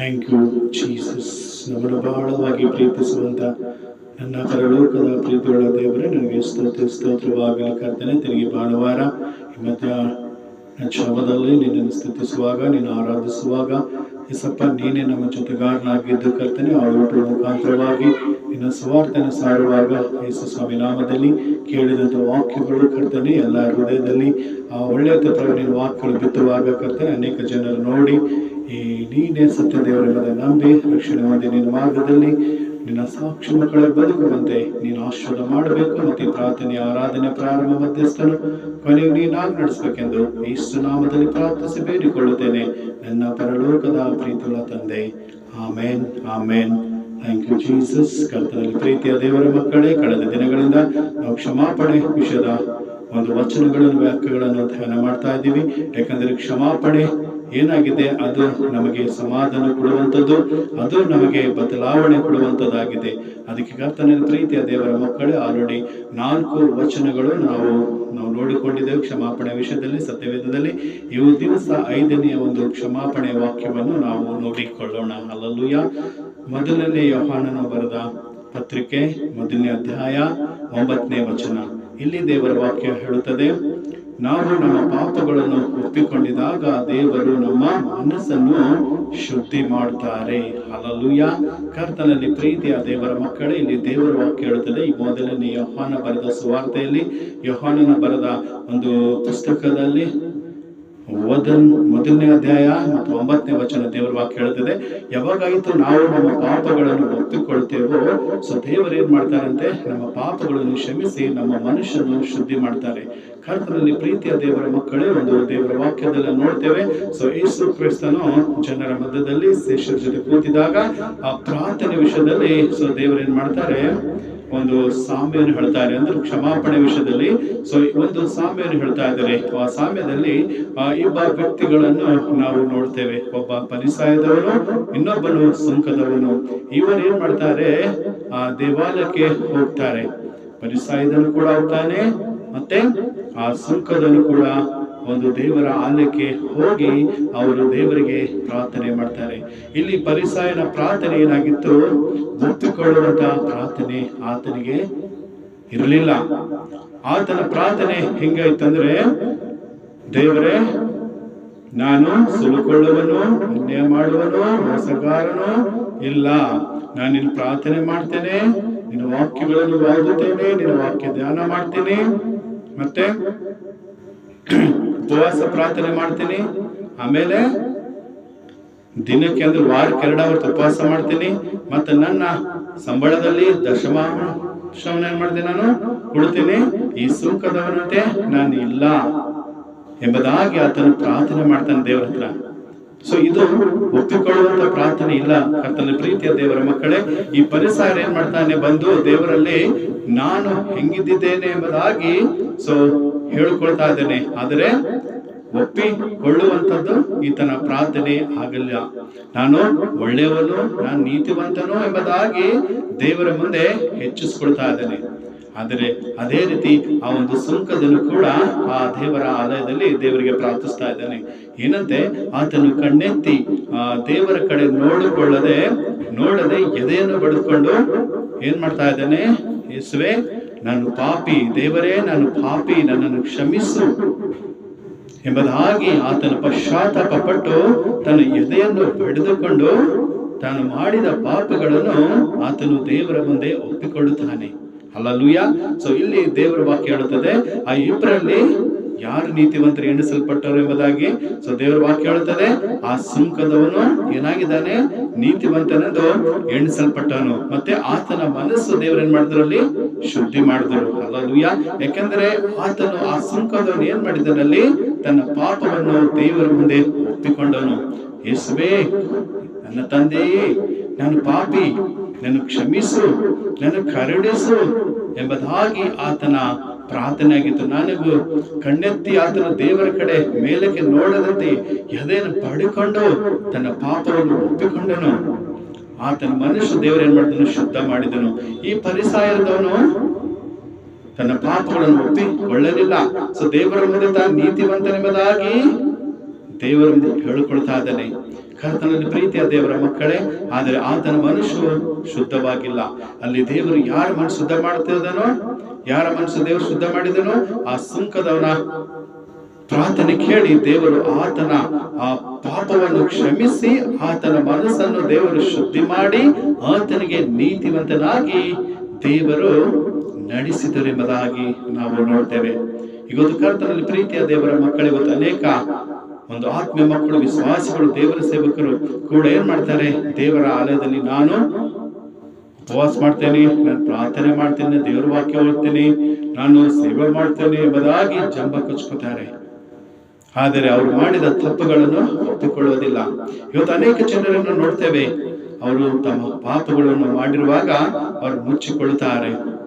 Thank you Jesus ನಮ್ಮನ್ನು ಬಹಳವಾಗಿ ಪ್ರೀತಿಸುವಂತ ನನ್ನ ಪರಲೋಕದ ಪ್ರೀತಿಗಳ ದೇವರೇ, ನನಗೆ ಸ್ತೋತ್ರ, ಸ್ತೋತ್ರವಾಗಲಿ ಕರ್ತನೆ, ತಿರುಗಿ ಭಾನುವಾರ ಮತ್ತು ಶವದಲ್ಲಿ ನಿನ್ನನ್ನು ಸ್ತುತಿಸುವಾಗ ನೀನು ಆರಾಧಿಸುವಾಗ ಎಸಪ್ಪ ನೀನೇ ನಮ್ಮ ಜೊತೆಗಾರನಾಗಿದ್ದು ಕರ್ತನೆ ಆ ಊಟ ಮುಖಾಂತರವಾಗಿ ನಿನ್ನ ಸ್ವಾರ್ಥನ ಸಾರುವಾಗ ಯೇಸು ಸ್ವಾಮಿ ನಾಮದಲ್ಲಿ ಕೇಳಿದಂಥ ವಾಕ್ಯಗಳು ಕರ್ತನೆ, ಎಲ್ಲ ಹೃದಯದಲ್ಲಿ ಆ ಒಳ್ಳೆಯ ತತ್ವ ವಾಕ್ಯಗಳು ಬಿತ್ತುವಾಗ ಕರ್ತನೆ, ಅನೇಕ ಜನರು ನೋಡಿ ಈ ನೀನೇ ಸತ್ಯ ದೇವರೆಲ್ಲದ ನಂಬಿ ರಕ್ಷಣೆ ಮಾಡಿ ನಿನ್ನ ಮಾರ್ಗದಲ್ಲಿ ನಿನ್ನ ಸಾಕ್ಷಿ ಮಕ್ಕಳ ಬದುಕುವಂತೆ ನೀನು ಆಶೀರ್ವಾದ ಮಾಡಬೇಕು ಮತ್ತು ಪ್ರಾರ್ಥನೆ ಆರಾಧನೆ ಪ್ರಾರಂಭ ಮಧ್ಯಸ್ಥನು. ಕೊನೆಗೆ ನೀನಾಗಿ ನಡೆಸಬೇಕೆಂದು ಯೇಸು ನಾಮದಲ್ಲಿ ಪ್ರಾರ್ಥಿಸಿ ಬೇಡಿಕೊಳ್ಳುತ್ತೇನೆ. ನನ್ನ ಪರಲೋಕದ ಪ್ರೀತಿಗಳ ತಂದೆ. Amen amen. Thank you Jesus. ಕರ್ತನಲ್ಲಿ ಪ್ರೀತಿಯ ದೇವರ ಮಕ್ಕಳೇ, ಕಳೆದ ದಿನಗಳಿಂದ ನಾವು ಕ್ಷಮಾಪಣೆ ವಿಷಯದ ಒಂದು ವಚನಗಳನ್ನು, ವ್ಯಾಖ್ಯೆಗಳನ್ನು ಧ್ಯಾನ ಮಾಡ್ತಾ ಇದ್ದೀವಿ. ಯಾಕಂದರೆ ಕ್ಷಮಾಪಣೆ ಏನಾಗಿದೆ ಅದು ನಮಗೆ ಸಮಾಧಾನ ಕೊಡುವಂಥದ್ದು, ಅದು ನಮಗೆ ಬದಲಾವಣೆ ಕೊಡುವಂಥದ್ದಾಗಿದೆ. ಅದಕ್ಕೆ ಕರ್ತನ ಪ್ರೀತಿಯ ದೇವರ ಮಕ್ಕಳೇ, ಆಲ್ರೆಡಿ ನಾಲ್ಕು ವಚನಗಳು ನಾವು ನಾವು ನೋಡಿಕೊಂಡಿದ್ದೇವೆ ಕ್ಷಮಾಪಣೆ ವಿಷಯದಲ್ಲಿ, ಸತ್ಯವೇದದಲ್ಲಿ. ಇವು ದಿವಸ ಐದನೆಯ ಒಂದು ಕ್ಷಮಾಪಣೆ ವಾಕ್ಯವನ್ನು ನಾವು ನೋಡಿಕೊಳ್ಳೋಣ. ಅಲ್ಲಲ್ಲೂಯ ಮೊದಲನೇ ಯೋಹಾನನ ಬರೆದ ಪತ್ರಿಕೆ, ಮೊದಲನೇ ಅಧ್ಯಾಯ, ಒಂಬತ್ತನೇ ವಚನ. ಇಲ್ಲಿ ದೇವರ ವಾಕ್ಯ ಹೇಳುತ್ತದೆ ನಾವು ನಮ್ಮ ಪಾಪಗಳನ್ನು ಒಪ್ಪಿಕೊಂಡಿದಾಗ ದೇವರು ನಮ್ಮ ಮನಸ್ಸನ್ನು ಶುದ್ಧಿ ಮಾಡ್ತಾರೆ. ಅಲಲುಯ ಕರ್ತನಲ್ಲಿ ಪ್ರೀತಿಯ ದೇವರ ಮಕ್ಕಳೇ, ಇಲ್ಲಿ ದೇವರು ಕೇಳುತ್ತದೆ ಈ ಮೊದಲನೇ ಯೋಹಾನ ಬರೆದ ಸುವಾರ್ತೆಯಲ್ಲಿ ಯೋಹಾನನ ಬರೆದ ಒಂದು ಪುಸ್ತಕದಲ್ಲಿ ಓದನ್ ಮೊದಲನೇ ಅಧ್ಯಾಯ ಮತ್ತು ಒಂಬತ್ತನೇ ವಚನ ದೇವರ ವಾಕ್ಯ ಹೇಳುತ್ತದೆ. ಯಾವಾಗಾಯಿತು ನಾವು ನಮ್ಮ ಪಾಪಗಳನ್ನು ಒಪ್ಪಿಕೊಳ್ತೇವೋ, ಸೊ ದೇವರು ಏನ್ ಮಾಡ್ತಾರಂತೆ? ನಮ್ಮ ಪಾಪಗಳನ್ನು ಕ್ಷಮಿಸಿ, ನಮ್ಮ ಮನುಷ್ಯನು ಶುದ್ಧಿ ಮಾಡ್ತಾರೆ. ಕರ್ತನಲ್ಲಿ ಪ್ರೀತಿಯ ದೇವರ ಮಕ್ಕಳೇ, ಒಂದು ದೇವರ ವಾಕ್ಯದಲ್ಲಿ ನೋಡ್ತೇವೆ. ಸೊ ಯೇಸು ಕ್ರಿಸ್ತನು ಜನರ ಮಧ್ಯದಲ್ಲಿ ಶಿಷ್ಯರ ಜೊತೆ ಕೂತಿದಾಗ ಆ ಪ್ರಾರ್ಥನೆ ವಿಷಯದಲ್ಲಿ ಸೊ ದೇವರು ಏನ್ ಮಾಡ್ತಾರೆ? ಒಂದು ಸಾಮ್ಯವನ್ನು ಹೇಳ್ತಾರೆ. ಅಂದ್ರೆ ಕ್ಷಮಾಪಣೆ ವಿಷಯದಲ್ಲಿ. ಸೊ ಒಂದು ಸಾಮ್ಯವನ್ನು ಹೇಳ್ತಾ ಇದ್ದಾರೆ. ಆ ಸಾಮ್ಯದಲ್ಲಿ ಇಬ್ಬ ವ್ಯಕ್ತಿಗಳನ್ನು ನಾವು ನೋಡ್ತೇವೆ. ಒಬ್ಬ ಪರಿಸಾಯದವನು, ಇನ್ನೊಬ್ಬನು ಸುಂಕದವನು. ಇವರು ಏನ್ ಮಾಡ್ತಾರೆ? ಆ ದೇವಾಲಯಕ್ಕೆ ಹೋಗ್ತಾರೆ. ಪರಿಸಾಯದನು ಕೂಡ ಹೋಗ್ತಾನೆ. ಮತ್ತೆ ಆ ಸುಂಕದನು ಕೂಡ ಒಂದು ದೇವರ ಆಲಯಕ್ಕೆ ಹೋಗಿ ಅವರು ದೇವರಿಗೆ ಪ್ರಾರ್ಥನೆ ಮಾಡ್ತಾರೆ. ಇಲ್ಲಿ ಪರಿಸಾಯನ ಪ್ರಾರ್ಥನೆ ಏನಾಗಿತ್ತು? ಒಪ್ಪಿಕೊಳ್ಳುವಂತ ಪ್ರಾರ್ಥನೆ ಆತನಿಗೆ ಇರಲಿಲ್ಲ. ಆತನ ಪ್ರಾರ್ಥನೆ ಹೆಂಗಾಯ್ತಂದ್ರೆ, ದೇವರೇ, ನಾನು ಸುಲುಕೊಳ್ಳುವನು ಅನ್ಯಾಯ ಮಾಡುವನು, ಮೋಸಗಾರನು ಇಲ್ಲ. ನಾನು ನಿನ್ನ ಪ್ರಾರ್ಥನೆ ಮಾಡ್ತೇನೆ, ನಿನ್ನ ವಾಕ್ಯಗಳನ್ನು ಓದುತ್ತೇನೆ ನಿನ್ನ ವಾಕ್ಯ ಧ್ಯಾನ ಮಾಡ್ತೀನಿ. ಮತ್ತೆ ಉಪವಾಸ ಪ್ರಾರ್ಥನೆ ಮಾಡ್ತೀನಿ. ಆಮೇಲೆ ದಿನಕ್ಕೆ ಅಂದ್ರೆ ವಾರಕ್ಕೆ ಎರಡು ಅವತ್ತು ಉಪವಾಸ ಮಾಡ್ತೀನಿ. ಮತ್ತೆ ನನ್ನ ಸಂಬಳದಲ್ಲಿ ದಶಮಾಂಶವನ್ನ ಏನ್ ಮಾಡ್ತೀನಿ ನಾನು? ಕೊಡ್ತೀನಿ. ಈ ಸುಂಕದವನಂತೆ ನಾನು ಇಲ್ಲ ಎಂಬುದಾಗಿ ಆತನು ಪ್ರಾರ್ಥನೆ ಮಾಡ್ತಾನೆ ದೇವರ ಹತ್ರ. ಸೊ ಇದು ಒಪ್ಪಿಕೊಳ್ಳುವಂತ ಪ್ರಾರ್ಥನೆ ಇಲ್ಲ. ಕರ್ತನ ಪ್ರೀತಿಯ ದೇವರ ಮಕ್ಕಳೇ, ಈ ಪರಿಸರ ಏನ್ ಮಾಡ್ತಾನೆ? ಬಂದು ದೇವರಲ್ಲಿ, ನಾನು ಹೆಂಗಿದ್ದೇನೆ ಎಂಬುದಾಗಿ ಸೊ ಹೇಳ್ಕೊಳ್ತಾ ಇದ್ದೇನೆ. ಆದರೆ ಒಪ್ಪಿಕೊಳ್ಳುವಂಥದ್ದು ಈತನ ಪ್ರಾರ್ಥನೆ ಆಗಲ್ಲ. ನಾನು ಒಳ್ಳೆಯವನು, ನಾನು ನೀತಿವಂತನು ಎಂಬುದಾಗಿ ದೇವರ ಮುಂದೆ ಹೆಚ್ಚಿಸ್ಕೊಳ್ತಾ ಇದ್ದೇನೆ. ಆದರೆ ಅದೇ ರೀತಿ ಆ ಒಂದು ಸುಂಕದನು ಕೂಡ ಆ ದೇವರ ಆಲಯದಲ್ಲಿ ದೇವರಿಗೆ ಪ್ರಾರ್ಥಿಸ್ತಾ ಇದ್ದಾನೆ. ಏನಂತೆ? ಆತನು ಕಣ್ಣೆತ್ತಿ, ಆ, ದೇವರ ಕಡೆ ನೋಡಿಕೊಳ್ಳದೆ, ನೋಡದೆ ಎದೆಯನ್ನು ಬಡಿದುಕೊಂಡು ಏನ್ ಮಾಡ್ತಾ ಇದ್ದಾನೆ? ಯೇಸುವೆ, ನಾನು ಪಾಪಿ, ದೇವರೇ, ನಾನು ಪಾಪಿ, ನನ್ನನ್ನು ಕ್ಷಮಿಸು ಎಂಬುದಾಗಿ ಆತನ ಪಶ್ಚಾತ್ತಾಪ ಪಟ್ಟು ತನ್ನ ಎದೆಯನ್ನು ಬಡಿದುಕೊಂಡು ತಾನು ಮಾಡಿದ ಪಾಪಗಳನ್ನು ಆತನು ದೇವರ ಮುಂದೆ ಒಪ್ಪಿಕೊಳ್ಳುತ್ತಾನೆ. ಅಲ್ಲಲ್ಲೂಯ ಸೊ ಇಲ್ಲಿ ದೇವರ ವಾಕ್ಯ ಹೇಳುತ್ತದೆ, ಆ ಇಬ್ಬರಲ್ಲಿ ಯಾರು ನೀತಿವಂತರು ಎಣಿಸಲ್ಪಟ್ಟರು ಎಂಬುದಾಗಿ? ಸೊ ದೇವರ ವಾಕ್ಯ ಹೇಳುತ್ತದೆ, ಆ ಸುಂಕದವನು ಏನಾಗಿದ್ದಾನೆ? ನೀತಿವಂತನೆಂದು ಎಣಿಸಲ್ಪಟ್ಟನು. ಮತ್ತೆ ಆತನ ಮನಸ್ಸು ದೇವರೇನ್ ಮಾಡಿದ್ರಲ್ಲಿ ಶುದ್ಧಿ ಮಾಡಿದ್ರು. ಅಲ್ಲೂಯ ಯಾಕೆಂದ್ರೆ ಆತನು ಆ ಸುಂಕದವನು ಏನ್ ಮಾಡಿದನಲ್ಲಿ ತನ್ನ ಪಾಪವನ್ನು ದೇವರ ಮುಂದೆ ಒಪ್ಪಿಕೊಂಡನು. ಯೇಸುವೆ, ನನ್ನ ತಂದೆಯೇ, ನಾನು ಪಾಪಿ ನನ್ನ ಕ್ಷಮಿಸು. ನನ್ನ ಕರುಣಿಸು ಎಂಬುದಾಗಿ ಆತನ ಪ್ರಾರ್ಥನೆ ಆಗಿತ್ತು. ನನಗೂ ಕಣ್ಣೆತ್ತಿ ಆತನ ದೇವರ ಕಡೆ ಮೇಲಕ್ಕೆ ನೋಡದಂತೆ ಎದೆಯನ್ನು ಪಡಿಕೊಂಡು ತನ್ನ ಪಾಪವನ್ನು ಒಪ್ಪಿಕೊಂಡನು. ಆತನ ಮನುಷ್ಯ ದೇವರು ಏನ್ ಮಾಡಿದನು? ಶುದ್ಧ ಮಾಡಿದನು. ಈ ಪರಿಸಾಯದವನು ತನ್ನ ಪಾಪಗಳನ್ನು ಒಪ್ಪಿಕೊಳ್ಳಲಿಲ್ಲ ಸೊ ದೇವರ ಮುಂದೆ ತಾನು ನೀತಿವಂತನೆಂಬುದಾಗಿ ದೇವರ ಮುಂದೆ ಹೇಳಿಕೊಳ್ತಾ ಇದ್ದಾನೆ. ಕರ್ತನಲ್ಲಿ ಪ್ರೀತಿಯ ದೇವರ ಮಕ್ಕಳೇ, ಆದರೆ ಆತನ ಮನುಷ್ಯ ಶುದ್ಧವಾಗಿಲ್ಲ. ಅಲ್ಲಿ ದೇವರು ಯಾರ ಮನಸ್ಸು ಶುದ್ಧ ಮಾಡ್ತಿದ್ದಾನೋ ಯಾರ ಮನಸ್ಸು ದೇವರು ಶುದ್ಧ ಮಾಡಿದನೋ, ಆ ಸುಂಕದವನ ಪ್ರಾರ್ಥನೆ ಕೇಳಿ ದೇವರು ಆತನ ಆ ಪಾಪವನ್ನು ಕ್ಷಮಿಸಿ, ಆತನ ಮನಸ್ಸನ್ನು ದೇವರು ಶುದ್ಧಿ ಮಾಡಿ, ಆತನಿಗೆ ನೀತಿವಂತನಾಗಿ ದೇವರು ನಡೆಸಿದರೆಂಬುದಾಗಿ ನಾವು ನೋಡ್ತೇವೆ. ಇವತ್ತು ಕರ್ತನಲ್ಲಿ ಪ್ರೀತಿಯ ದೇವರ ಮಕ್ಕಳಿವತ್ತು ಅನೇಕ ಒಂದು ಆತ್ಮೀಯ ಮಕ್ಕಳು, ವಿಶ್ವಾಸಿಗಳು, ದೇವರ ಸೇವಕರು ಕೂಡ ಏನ್ ಮಾಡ್ತಾರೆ? ದೇವರ ಆಲಯದಲ್ಲಿ ನಾನು ಉಪವಾಸ ಮಾಡ್ತೇನೆ, ನಾನು ಪ್ರಾರ್ಥನೆ ಮಾಡ್ತೇನೆ, ದೇವರ ವಾಕ್ಯ ಓದ್ತೇನೆ, ನಾನು ಸೇವೆ ಮಾಡ್ತೇನೆ ಎಂಬುದಾಗಿ ಜಂಬ ಕಚ್ಕೋತಾರೆ. ಆದರೆ ಅವರು ಮಾಡಿದ ತಪ್ಪುಗಳನ್ನು ಒಪ್ಪಿಕೊಳ್ಳುವುದಿಲ್ಲ. ಇವತ್ತು ಅನೇಕ ಜನರನ್ನು ನೋಡ್ತೇವೆ. ಅವರು ತಮ್ಮ ಪಾಪಗಳನ್ನು ಮಾಡಿರುವಾಗ ಅವರು ಮುಚ್ಚಿಕೊಳ್ಳುತ್ತಾರೆ.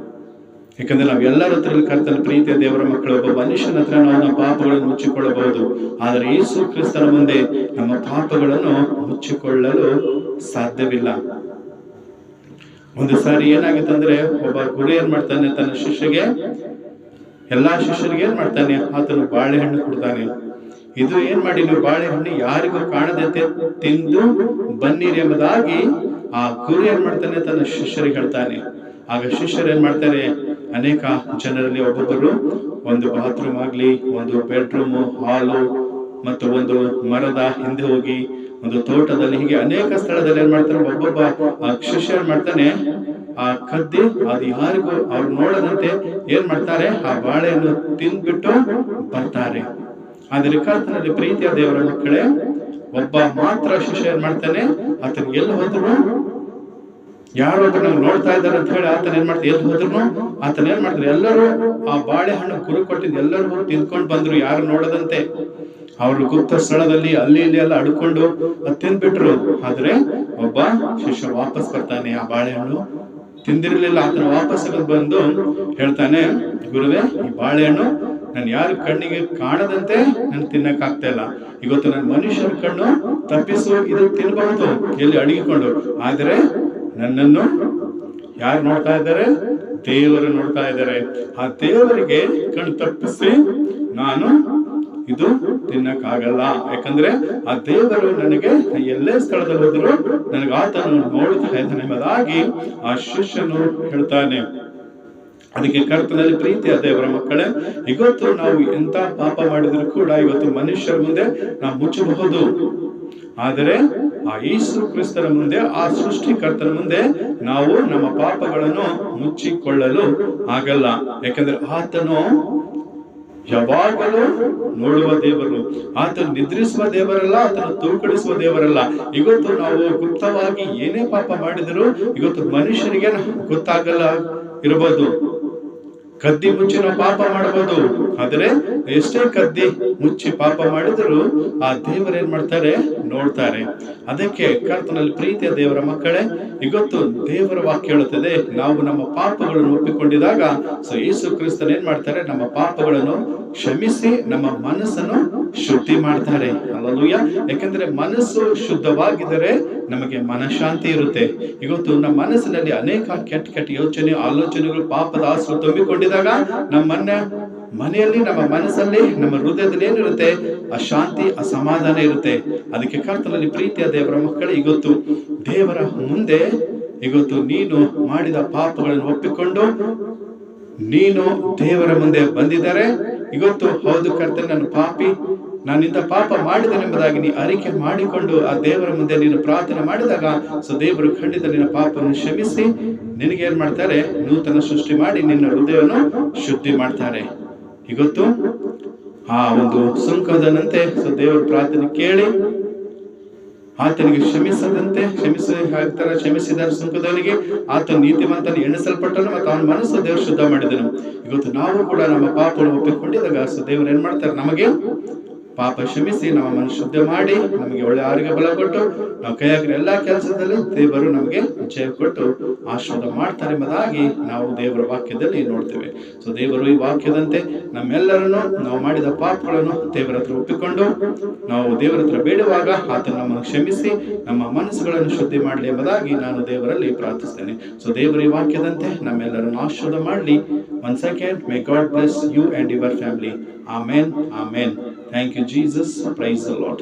ಯಾಕಂದ್ರೆ ನಾವು ಎಲ್ಲರ ಹತ್ರ ಕರ್ತನ ಪ್ರೀತಿಯ ದೇವರ ಮಕ್ಕಳು, ಒಬ್ಬ ಮನುಷ್ಯನ ಹತ್ರ ನಾವು ನಮ್ಮ ಪಾಪಗಳನ್ನು ಮುಚ್ಚಿಕೊಳ್ಳಬಹುದು. ಆದರೆ ಯೇಸು ಕ್ರಿಸ್ತನ ಮುಂದೆ ನಮ್ಮ ಪಾಪಗಳನ್ನು ಮುಚ್ಚಿಕೊಳ್ಳಲು ಸಾಧ್ಯವಿಲ್ಲ. ಒಂದು ಸಾರಿ ಏನಾಗುತ್ತಂದ್ರೆ ಒಬ್ಬ ಗುರು ಏನ್ ಮಾಡ್ತಾನೆ? ತನ್ನ ಶಿಷ್ಯಗೆ, ಎಲ್ಲಾ ಶಿಷ್ಯರಿಗೆ ಏನ್ ಮಾಡ್ತಾನೆ? ಆತನು ಬಾಳೆಹಣ್ಣು ಕೊಡ್ತಾನೆ. ಇದು ಏನ್ ಮಾಡಿ ನೀವು ಬಾಳೆಹಣ್ಣು ಯಾರಿಗೂ ಕಾಣದಂತೆ ತಿಂದು ಬನ್ನಿರಿ ಎಂಬುದಾಗಿ ಆ ಗುರು ಏನ್ ಮಾಡ್ತಾನೆ? ತನ್ನ ಶಿಷ್ಯರಿಗೆ ಹೇಳ್ತಾನೆ. ಆಗ ಶಿಷ್ಯರು ಏನ್ ಮಾಡ್ತಾರೆ? ಅನೇಕ ಜನರಲ್ಲಿ ಒಬ್ಬೊಬ್ಬರು ಒಂದು ಬಾತ್ರೂಮ್ ಆಗಲಿ, ಒಂದು ಬೆಡ್ರೂಮ್ ಹಾಲು ಮತ್ತು ಒಂದು ಮರದ ಹಿಂದೆ ಹೋಗಿ, ಒಂದು ತೋಟದಲ್ಲಿ ಹೀಗೆ ಅನೇಕ ಸ್ಥಳದಲ್ಲಿ ಏನ್ ಮಾಡ್ತಾರೆ, ಒಬ್ಬೊಬ್ಬ ಶಿಷ್ಯ ಏನ್ ಮಾಡ್ತಾನೆ, ಆ ಕದ್ದಿ, ಅದು ಯಾರಿಗೂ ಅವ್ರು ನೋಡದಂತೆ ಏನ್ ಮಾಡ್ತಾರೆ, ಆ ಬಾಳೆಯನ್ನು ತಿಂದ್ಬಿಟ್ಟು ಬರ್ತಾರೆ. ಆದರೆ ಕರ್ತನಲ್ಲಿ ಪ್ರೀತಿಯ ದೇವರ ಮಕ್ಕಳೇ, ಒಬ್ಬ ಮಾತ್ರ ಶಿಷ್ಯ ಏನ್ ಮಾಡ್ತಾನೆ ಆತನ ಎಲ್ಲಿ ಹೋದ್ರು ಯಾರೋ ನಂಗೆ ನೋಡ್ತಾ ಇದ್ದಾರೆ ಅಂತ ಹೇಳಿ ಆತನ ಏನ್ ಮಾಡ್ತಾರೆ? ಎದ್ದು ಹೋದ್ರು? ಆತನ ಏನ್ ಮಾಡ್ತಾರೆ? ಎಲ್ಲರೂ ಆ ಬಾಳೆಹಣ್ಣು ಕುರು ಕೊಟ್ಟಿದ್ದು ಎಲ್ಲರೂ ಹೋಗಿ ತಿಂದ್ಕೊಂಡು ಬಂದ್ರು, ಯಾರು ನೋಡದಂತೆ. ಅವರು ಗುಪ್ತ ಸ್ಥಳದಲ್ಲಿ, ಅಲ್ಲಿ ಇಲ್ಲಿ ಎಲ್ಲ ಅಡ್ಕೊಂಡು ತಿಂದ್ಬಿಟ್ರು. ಆದ್ರೆ ಒಬ್ಬ ಶಿಷ್ಯ ವಾಪಸ್ ಬರ್ತಾನೆ ಆ ಬಾಳೆಹಣ್ಣು ತಿಂದಿರ್ಲಿಲ್ಲ, ಆತನ ವಾಪಸ್ ಬಂದು ಹೇಳ್ತಾನೆ, ಗುರುವೇ, ಈ ಬಾಳೆಹಣ್ಣು ನಾನು ಯಾರ ಕಣ್ಣಿಗೆ ಕಾಣದಂತೆ ನಾನು ತಿನ್ನಕ್ ಆಗ್ತಾ ಇಲ್ಲ. ಇವತ್ತು ನನ್ನ ಮನುಷ್ಯರ ಕಣ್ಣು ತಪ್ಪಿಸು ಇದು ತಿನ್ಬಹುದು ಎಲ್ಲಿ ಅಡಗಿಕೊಂಡು. ಆದ್ರೆ ನನ್ನನ್ನು ಯಾರು ನೋಡ್ತಾ ಇದ್ದಾರೆ? ದೇವರು ನೋಡ್ತಾ ಇದ್ದಾರೆ. ಆ ದೇವರಿಗೆ ಕಣ್ಣು ತಪ್ಪಿಸಿ ನಾನು ಇದು ತಿನ್ನಕ್ಕಾಗಲ್ಲ. ಯಾಕಂದ್ರೆ ಆ ದೇವರು ನನಗೆ ಎಲ್ಲೇ ಸ್ಥಳದಲ್ಲಿ ಹೋದ್ರು ನನಗೆ ಆತನು ನೋಡ್ತಾ ಇದ್ದಾನೆ ಎಂಬುದಾಗಿ ಆ ಶಿಷ್ಯನು ಹೇಳ್ತಾನೆ. ಅದಕ್ಕೆ ಕರ್ತನಲ್ಲಿ ಪ್ರೀತಿಯ ದೇವರ ಮಕ್ಕಳೇ, ಇವತ್ತು ನಾವು ಎಂತ ಪಾಪ ಮಾಡಿದ್ರು ಕೂಡ ಇವತ್ತು ಮನುಷ್ಯರ ಮುಂದೆ ನಾವು ಮುಚ್ಚಬಹುದು. ಆದರೆ ಆ ಯೇಸು ಕ್ರಿಸ್ತನ ಮುಂದೆ, ಆ ಸೃಷ್ಟಿಕರ್ತನ ಮುಂದೆ ನಾವು ನಮ್ಮ ಪಾಪಗಳನ್ನು ಮುಚ್ಚಿಕೊಳ್ಳಲು ಆಗಲ್ಲ. ಯಾಕಂದ್ರೆ ಆತನು ಯಾವಾಗಲೂ ನೋಡುವ ದೇವರು. ಆತನು ನಿದ್ರಿಸುವ ದೇವರಲ್ಲ, ಆತನು ತೂಕಡಿಸುವ ದೇವರಲ್ಲ. ಇವತ್ತು ನಾವು ಗುಪ್ತವಾಗಿ ಏನೇ ಪಾಪ ಮಾಡಿದರೂ, ಇವತ್ತು ಮನುಷ್ಯರಿಗೆ ಗೊತ್ತಾಗಲ್ಲ ಇರಬಹುದು ಕದ್ದಿ ಮುಚ್ಚಿ ನಾವು ಪಾಪ ಮಾಡಬಹುದು ಆದ್ರೆ ಎಷ್ಟೇ ಕದ್ದಿ ಮುಚ್ಚಿ ಪಾಪ ಮಾಡಿದ್ರು ಆ ದೇವರು ಏನ್ ಮಾಡ್ತಾರೆ? ನೋಡ್ತಾರೆ. ಅದಕ್ಕೆ ಕರ್ತನಲ್ಲಿ ಪ್ರೀತಿಯ ದೇವರ ಮಕ್ಕಳೇ, ಇವತ್ತು ದೇವರ ವಾಕ್ಯ ಹೇಳುತ್ತದೆ, ನಾವು ನಮ್ಮ ಪಾಪಗಳನ್ನು ಒಪ್ಪಿಕೊಂಡಿದಾಗ ಸೊ ಯೇಸು ಕ್ರಿಸ್ತನ್ ಏನ್ ಮಾಡ್ತಾರೆ? ನಮ್ಮ ಪಾಪಗಳನ್ನು ಕ್ಷಮಿಸಿ, ನಮ್ಮ ಮನಸ್ಸನ್ನು ಶುದ್ಧಿ ಮಾಡ್ತಾರೆ. ಯಾಕಂದ್ರೆ ಮನಸ್ಸು ಶುದ್ಧವಾಗಿದ್ದರೆ ನಮಗೆ ಮನಃಶಾಂತಿ ಇರುತ್ತೆ. ಇವತ್ತು ನಮ್ಮ ಮನಸ್ಸಿನಲ್ಲಿ ಅನೇಕ ಕೆಟ್ಟ ಕೆಟ್ಟ ಯೋಚನೆ, ಆಲೋಚನೆಗಳು, ಪಾಪದ ಆಸು ತುಂಬಿಕೊಂಡಿದಾಗ ನಮ್ಮನ್ನ, ಮನೆಯಲ್ಲಿ, ನಮ್ಮ ಮನಸ್ಸಲ್ಲಿ, ನಮ್ಮ ಹೃದಯದಲ್ಲಿ ಏನಿರುತ್ತೆ? ಅಶಾಂತಿ, ಅಸಮಾಧಾನ ಇರುತ್ತೆ. ಅದಕ್ಕೆ ಕರ್ತನಲ್ಲಿ ಪ್ರೀತಿಯ ದೇವರ ಮಕ್ಕಳು, ಇವತ್ತು ದೇವರ ಮುಂದೆ ಇವತ್ತು ನೀನು ಮಾಡಿದ ಪಾಪಗಳನ್ನು ಒಪ್ಪಿಕೊಂಡು ನೀನು ದೇವರ ಮುಂದೆ ಬಂದಿದ್ದಾರೆ. ಇವತ್ತು ಹೌದು ಕರ್ತನೆ ನಾನು ಪಾಪಿ ನಾನಿಂದ ಪಾಪ ಮಾಡಿದನೆಂಬುದಾಗಿ ನೀ ಅರಿಕೆ ಮಾಡಿಕೊಂಡು ಆ ದೇವರ ಮುಂದೆ ನೀನು ಪ್ರಾರ್ಥನೆ ಮಾಡಿದಾಗ ಸೊ ದೇವರು ಖಂಡಿತ ನಿನ್ನ ಪಾಪವನ್ನು ಕ್ಷಮಿಸಿ. ನಿನಗೆ ಏನ್ ಮಾಡ್ತಾರೆ? ನೂತನ ಸೃಷ್ಟಿ ಮಾಡಿ ನಿನ್ನ ಹೃದಯವನ್ನು ಶುದ್ಧಿ ಮಾಡ್ತಾರೆ. ಇವತ್ತು ಆ ಒಂದು ಸುಂಕದನಂತೆ ಸೊ ದೇವರ ಪ್ರಾರ್ಥನೆ ಕೇಳಿ, ಆತನಿಗೆ ಕ್ಷಮಿಸದಂತೆ, ಕ್ಷಮಿಸ ಆಗ್ತಾರ ಕ್ಷಮಿಸಿದ ಸುಂಕದವನಿಗೆ. ಆತ ನೀತಿವಂತನ ಎಣಿಸಲ್ಪಟ್ಟನು ಮತ್ತು ಅವನ ಮನಸ್ಸು ದೇವರು ಶುದ್ಧ ಮಾಡಿದನು. ಇವತ್ತು ನಾವು ಕೂಡ ನಮ್ಮ ಪಾಪವನ್ನು ಒಪ್ಪಿಕೊಂಡಿದಾಗ ಸೊ ದೇವರು ಏನ್ ಮಾಡ್ತಾರೆ? ನಮಗೆ ಪಾಪ ಕ್ಷಮಿಸಿ ನಮ್ಮ ಮನಸ್ಸು ಶುದ್ಧ ಮಾಡಿ, ನಮಗೆ ಒಳ್ಳೆ ಆರೋಗ್ಯ ಬಲ ಕೊಟ್ಟು, ನಾವು ಕೈ ಹಾಕಿರೋ ಎಲ್ಲಾ ಕೆಲಸದಲ್ಲಿ ದೇವರು ನಮಗೆ ಜಯ ಕೊಟ್ಟು ಆಶೀರ್ವಾದ ಮಾಡ್ತಾರೆ ಎಂಬುದಾಗಿ ನಾವು ದೇವರ ವಾಕ್ಯದಲ್ಲಿ ನೋಡ್ತೇವೆ. ಸೊ ದೇವರು ಈ ವಾಕ್ಯದಂತೆ ನಮ್ಮೆಲ್ಲರನ್ನು ನಾವು ಮಾಡಿದ ಪಾಪಗಳನ್ನು ದೇವರ ಹತ್ರ ಒಪ್ಪಿಕೊಂಡು ನಾವು ದೇವರ ಹತ್ರ ಬೇಡುವಾಗ ಆತ ನಮ್ಮನ್ನು ಕ್ಷಮಿಸಿ, ನಮ್ಮ ಮನಸ್ಸುಗಳನ್ನು ಶುದ್ಧಿ ಮಾಡಲಿ ಎಂಬುದಾಗಿ ನಾನು ದೇವರಲ್ಲಿ ಪ್ರಾರ್ಥಿಸ್ತೇನೆ. ಸೊ ದೇವರ ಈ ವಾಕ್ಯದಂತೆ ನಮ್ಮೆಲ್ಲರನ್ನು ಆಶೀರ್ವಾದ ಮಾಡಲಿ. One second may God bless you and your family amen amen thank you Jesus praise the Lord